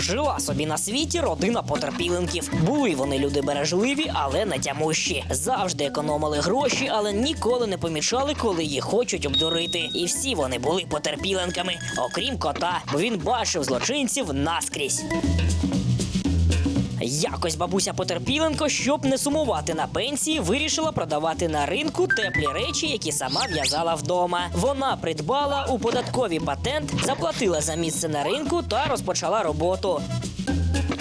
Жила собі на світі родина потерпіленків. Були вони люди бережливі, але не тямущі. Завжди економили гроші, але ніколи не помічали, коли їх хочуть обдурити. І всі вони були потерпіленками, окрім кота, бо він бачив злочинців наскрізь. Якось бабуся Потерпіленко, щоб не сумувати на пенсії, вирішила продавати на ринку теплі речі, які сама в'язала вдома. Вона придбала у податкові патент, заплатила за місце на ринку та розпочала роботу.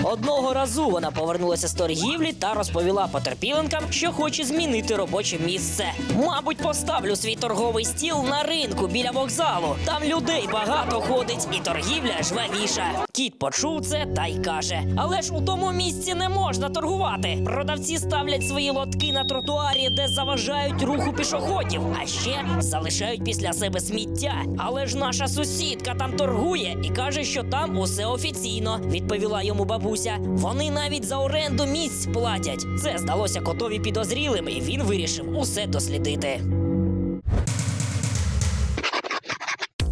Одного разу вона повернулася з торгівлі та розповіла потерпіленкам, що хоче змінити робоче місце. Мабуть, поставлю свій торговий стіл на ринку біля вокзалу. Там людей багато ходить, і торгівля жвавіша. Кіт почув це та й каже: Але ж у тому місці не можна торгувати. Продавці ставлять свої лотки на тротуарі, де заважають руху пішоходів, а ще залишають після себе сміття. Але ж наша сусідка там торгує і каже, що там усе офіційно. Відповіла йому бабуся. Вони навіть за оренду місць платять. Це здалося котові підозрілим, і він вирішив усе дослідити.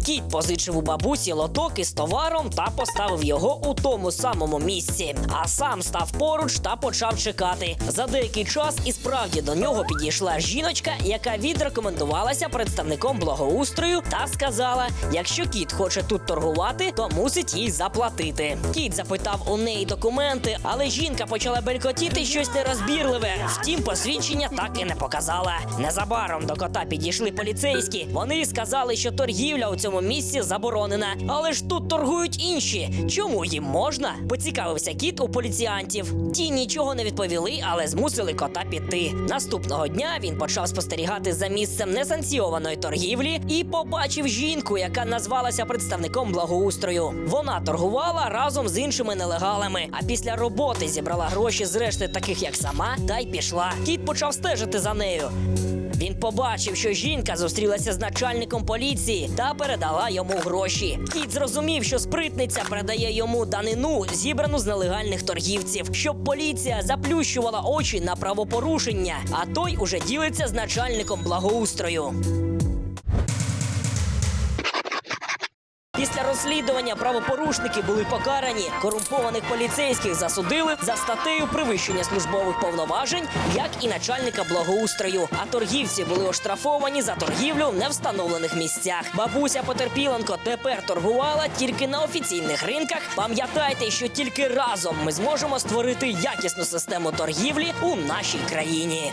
Кіт позичив у бабусі лоток із товаром та поставив його у тому самому місці. А сам став поруч та почав чекати. За деякий час і справді до нього підійшла жіночка, яка відрекомендувалася представником благоустрою та сказала: якщо кіт хоче тут торгувати, то мусить їй заплатити. Кіт запитав у неї документи, але жінка почала белькотіти щось нерозбірливе. Втім, посвідчення так і не показала. Незабаром до кота підійшли поліцейські. Вони сказали, що торгівля у цьому місці заборонена. Але ж тут торгують інші. Чому їм можна? Поцікавився кіт у поліціянтів. Ті нічого не відповіли, але змусили кота піти. Наступного дня він почав спостерігати за місцем несанкціованої торгівлі і побачив жінку, яка назвалася представником благоустрою. Вона торгувала разом з іншими нелегалами. А після роботи зібрала гроші з решти таких, як сама, та й пішла. Кіт почав стежити за нею. Він побачив, що жінка зустрілася з начальником поліції та передала йому гроші. Кіт зрозумів, що спритниця передає йому данину, зібрану з нелегальних торгівців, щоб поліція заплющувала очі на правопорушення, а той уже ділиться з начальником благоустрою. Після розслідування правопорушники були покарані. Корумпованих поліцейських засудили за статтею привищення службових повноважень, як і начальника благоустрою. А торгівці були оштрафовані за торгівлю в невстановлених місцях. Бабуся Потерпіленко тепер торгувала тільки на офіційних ринках. Пам'ятайте, що тільки разом ми зможемо створити якісну систему торгівлі у нашій країні.